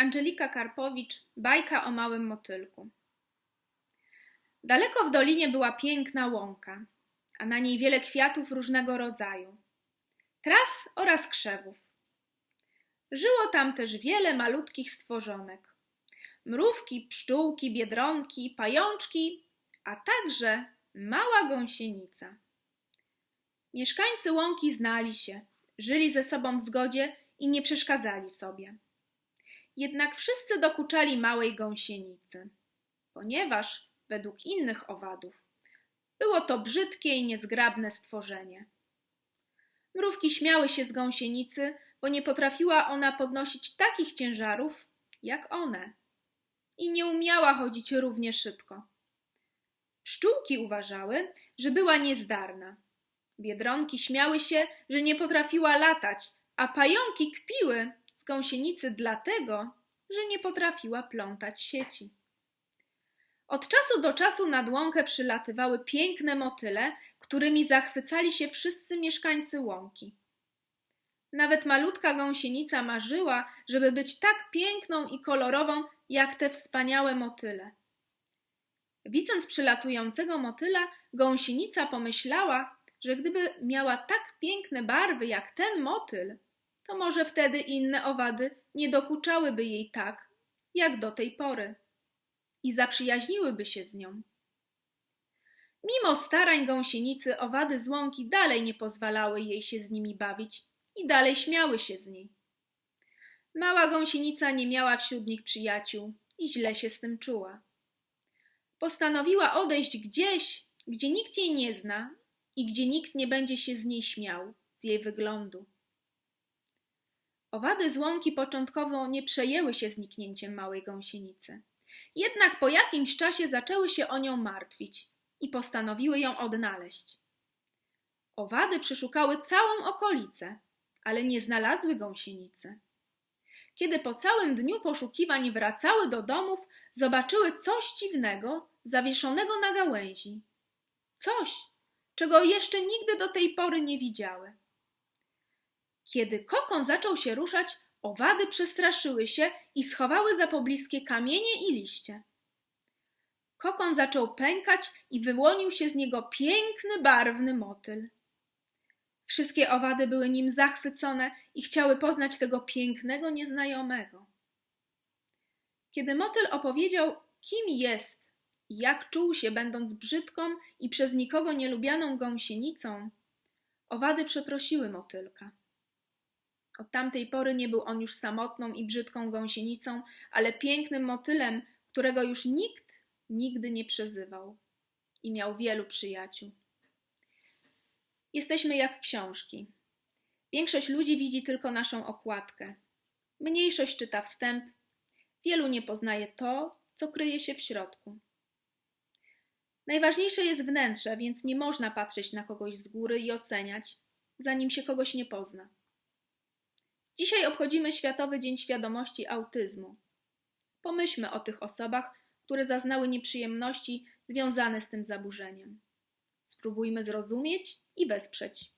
Angelika Karpowicz, bajka o małym motylku. Daleko w dolinie była piękna łąka, a na niej wiele kwiatów różnego rodzaju, traw oraz krzewów. Żyło tam też wiele malutkich stworzonek. Mrówki, pszczółki, biedronki, pajączki, a także mała gąsienica. Mieszkańcy łąki znali się, żyli ze sobą w zgodzie i nie przeszkadzali sobie. Jednak wszyscy dokuczali małej gąsienicy, ponieważ, według innych owadów, było to brzydkie i niezgrabne stworzenie. Mrówki śmiały się z gąsienicy, bo nie potrafiła ona podnosić takich ciężarów jak one i nie umiała chodzić równie szybko. Pszczółki uważały, że była niezdarna. Biedronki śmiały się, że nie potrafiła latać, a pająki kpiły gąsienicy dlatego, że nie potrafiła plątać sieci. Od czasu do czasu nad łąkę przylatywały piękne motyle, którymi zachwycali się wszyscy mieszkańcy łąki. Nawet malutka gąsienica marzyła, żeby być tak piękną i kolorową jak te wspaniałe motyle. Widząc przylatującego motyla, gąsienica pomyślała, że gdyby miała tak piękne barwy jak ten motyl, to może wtedy inne owady nie dokuczałyby jej tak, jak do tej pory i zaprzyjaźniłyby się z nią. Mimo starań gąsienicy, owady z łąki dalej nie pozwalały jej się z nimi bawić i dalej śmiały się z niej. Mała gąsienica nie miała wśród nich przyjaciół i źle się z tym czuła. Postanowiła odejść gdzieś, gdzie nikt jej nie zna i gdzie nikt nie będzie się z niej śmiał, z jej wyglądu. Owady z łąki początkowo nie przejęły się zniknięciem małej gąsienicy. Jednak po jakimś czasie zaczęły się o nią martwić i postanowiły ją odnaleźć. Owady przeszukały całą okolicę, ale nie znalazły gąsienicy. Kiedy po całym dniu poszukiwań wracały do domów, zobaczyły coś dziwnego zawieszonego na gałęzi. Coś, czego jeszcze nigdy do tej pory nie widziały. Kiedy kokon zaczął się ruszać, owady przestraszyły się i schowały za pobliskie kamienie i liście. Kokon zaczął pękać i wyłonił się z niego piękny, barwny motyl. Wszystkie owady były nim zachwycone i chciały poznać tego pięknego nieznajomego. Kiedy motyl opowiedział, kim jest i jak czuł się, będąc brzydką i przez nikogo nielubianą gąsienicą, owady przeprosiły motylka. Od tamtej pory nie był on już samotną i brzydką gąsienicą, ale pięknym motylem, którego już nikt nigdy nie przezywał i miał wielu przyjaciół. Jesteśmy jak książki. Większość ludzi widzi tylko naszą okładkę. Mniejszość czyta wstęp, wielu nie poznaje to, co kryje się w środku. Najważniejsze jest wnętrze, więc nie można patrzeć na kogoś z góry i oceniać, zanim się kogoś nie pozna. Dzisiaj obchodzimy Światowy Dzień Świadomości Autyzmu. Pomyślmy o tych osobach, które zaznały nieprzyjemności związane z tym zaburzeniem. Spróbujmy zrozumieć i wesprzeć.